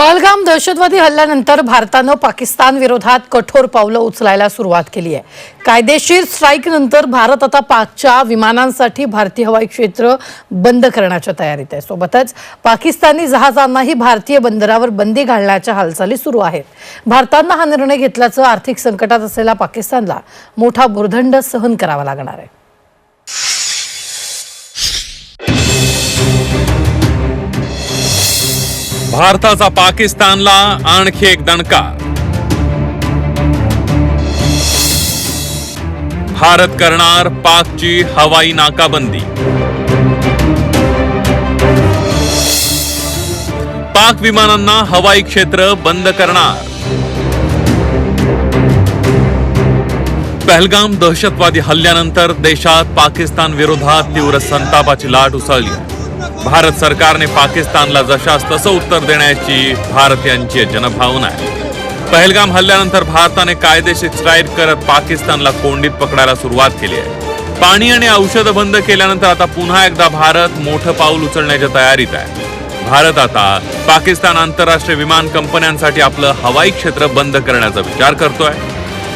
पहलगाम दहशतवादी हल्ल्यानंतर भारतानं पाकिस्तान विरोधात कठोर पावलं उचलायला सुरुवात केली आहे. कायदेशीर स्ट्राईकनंतर भारत आता पाकच्या विमानांसाठी भारतीय हवाई क्षेत्र बंद करण्याच्या तयारीत आहे. सोबतच पाकिस्तानी जहाजांनाही भारतीय बंदरावर बंदी घालण्याच्या हालचाली सुरू आहेत. भारतानं हा निर्णय घेतल्याचं आर्थिक संकटात असलेल्या पाकिस्तानला मोठा भुर्दंड सहन करावा लागणार आहे. भारताचा पाकिस्तानला आणखी एक दणका. भारत करणार पाकची हवाई नाकाबंदी. पाक विमानांना हवाई क्षेत्र बंद करणार. पहलगाम दहशतवादी हल्ल्यानंतर देशात पाकिस्तान विरोधात तीव्र संतापाची लाट उसळली. आहे. भारत सरकारने पाकिस्तानला जशास तसं उत्तर देण्याची भारतीयांची जनभावना आहे. पहलगाम हल्ल्यानंतर भारताने कायदेशीर स्ट्राईक करत पाकिस्तानला कोंडीत पकडायला सुरुवात केली आहे. पाणी आणि औषधं बंद केल्यानंतर आता पुन्हा एकदा भारत मोठं पाऊल उचलण्याच्या तयारीत आहे. भारत आता पाकिस्तान आंतरराष्ट्रीय विमान कंपन्यांसाठी आपलं हवाई क्षेत्र बंद करण्याचा विचार करतोय.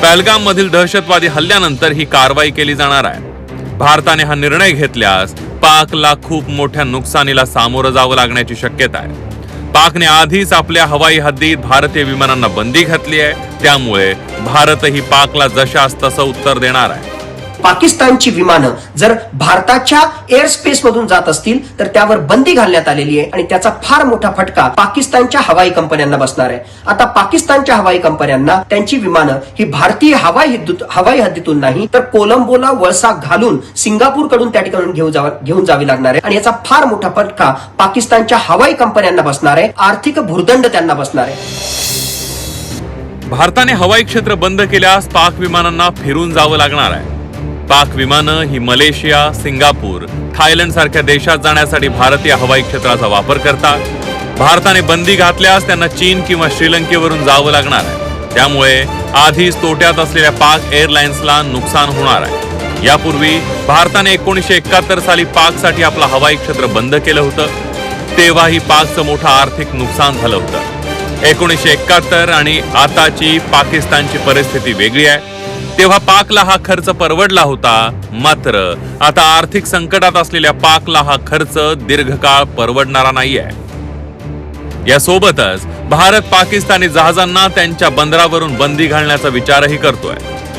पहलगाम मधील दहशतवादी हल्ल्यानंतर ही कारवाई केली जाणार आहे. भारताने हा निर्णय घेतल्यास पाकला खूप मोठ्या नुकसानीला सामोरं जावं लागण्याची शक्यता आहे. पाकने आधीच आपल्या हवाई हद्दीत भारतीय विमानांना बंदी घातली आहे. त्यामुळे भारतही पाकला जशास तसं उत्तर देणार आहे. पाकिस्तानची विमानं जर भारताच्या एअर स्पेस मधून जात असतील तर त्यावर बंदी घालण्यात आलेली आहे आणि त्याचा फार मोठा फटका पाकिस्तानच्या हवाई कंपन्यांना बसणार आहे. आता पाकिस्तानच्या हवाई कंपन्यांना त्यांची विमानं ही भारतीय हवाई हवाई हद्दीतून नाही तर कोलंबोला वळसा घालून सिंगापूरकडून त्या ठिकाणी घेऊन घेऊन जावी लागणार आहे. आणि याचा फार मोठा फटका पाकिस्तानच्या हवाई कंपन्यांना बसणार आहे. आर्थिक भुर्दंड त्यांना बसणार आहे. भारताने हवाई क्षेत्र बंद केल्यास पाक विमानांना फिरून जावं लागणार आहे. पाक विमानं ही मलेशिया सिंगापूर थायलंड सारख्या देशात जाण्यासाठी भारतीय हवाई क्षेत्राचा वापर करतात. भारताने बंदी घातल्यास त्यांना चीन किंवा श्रीलंकेवरून जावं लागणार आहे. त्यामुळे आधीच तोट्यात असलेल्या पाक एअरलाइन्सला नुकसान होणार आहे. यापूर्वी भारताने एकोणीसशे एकाहत्तर साली पाकसाठी आपलं हवाई क्षेत्र बंद केलं होतं. तेव्हाही पाकचं मोठं आर्थिक नुकसान झालं होतं. एकोणीसशे एकाहत्तर आणि आताची पाकिस्तानची परिस्थिती वेगळी आहे. तेव्हा पाकला हा खर्च परवडला होता. मात्र आता आर्थिक संकटात असलेल्या पाकला हा खर्च दीर्घकाळ परवडणारा नाही आहे यासोबतच भारत पाकिस्तानी जहाजांना त्यांच्या बंदरावरून बंदी घालण्याचा विचारही करतोय.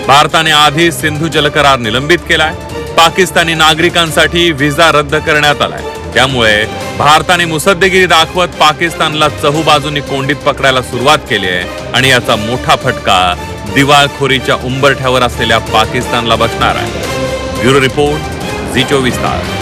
भारताने आधी सिंधू जलकरार निलंबित केलाय. पाकिस्तानी नागरिकांसाठी व्हिसा रद्द करण्यात आलाय. त्यामुळे भारताने मुसद्देगिरी दाखवत पाकिस्तानला चहूबाजूंनी कोंडीत पकडायला सुरुवात केली आहे आणि याचा मोठा फटका दिवाळखोरीच्या उंबरठ्यावर असलेल्या पाकिस्तानला बसणार आहे. ब्युरो रिपोर्ट झी चोवीस तास.